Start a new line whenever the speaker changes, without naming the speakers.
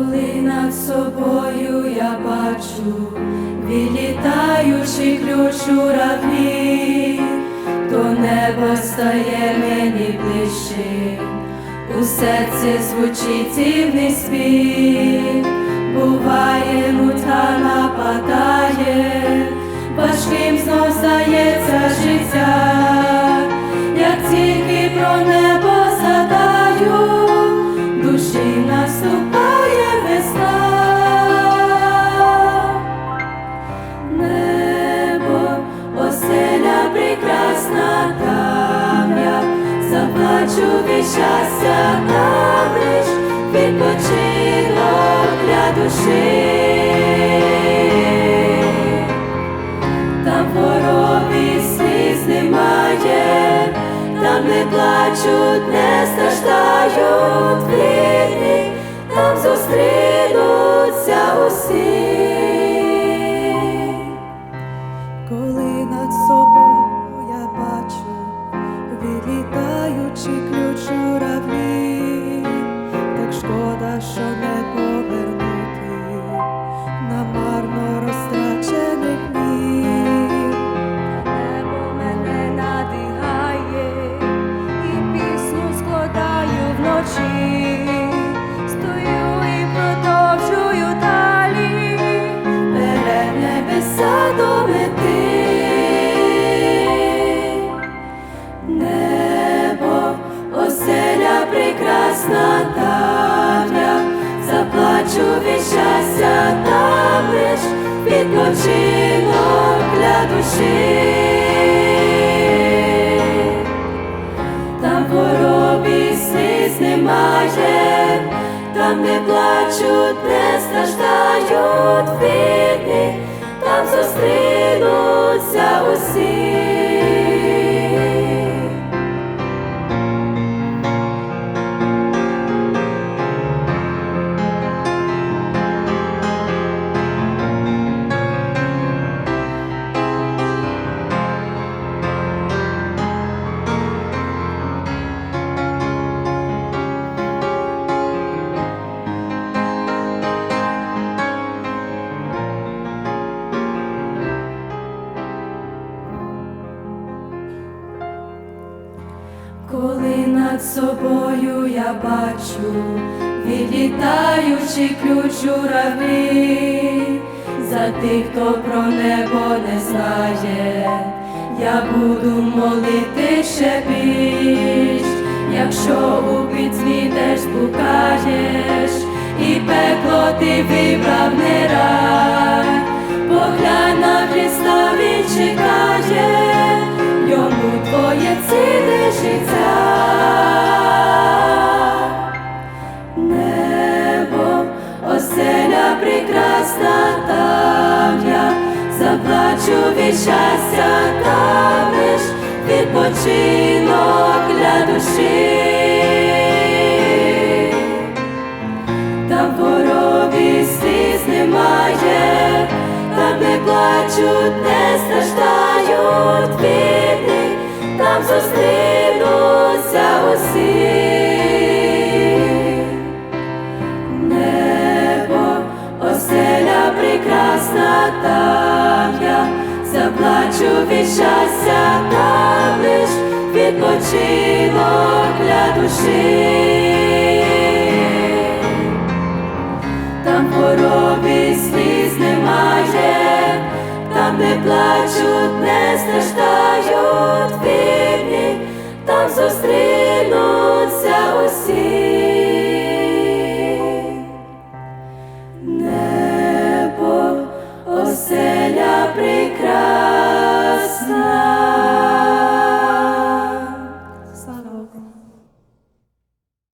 Коли над собою я бачу відлітаючий ключ у журавлі, то небо стає мені ближче, у серці звучить дивний спів, буває мутка нападає, важким знов здається життя, відпочинок для душі. Прекрасна там заплачу від щастя там лиш відпочинок для душі. Там хворобі сліз немає, там не плачуть, не страждають бідні, там зустрінуться усі. Коли над собою я бачу відлітаючий ключ журавлі, за тих, хто про небо не знає, я буду молити ще більш, якщо у пітьмі теж блукаєш, і пекло ти вибрав не рай, поглянь на Христа він чекає, твоє ціле життя. Заплачу від щастя лиш відпочинок для душі. Там хворобі сліз немає, там не плачуть, не страждають бідні, там зустрінуться усі. Заплачу від щастя там лиш відпочинок для душі. Там хворобі сліз немає, там не плачуть, не страждають бідні, там зустрінуться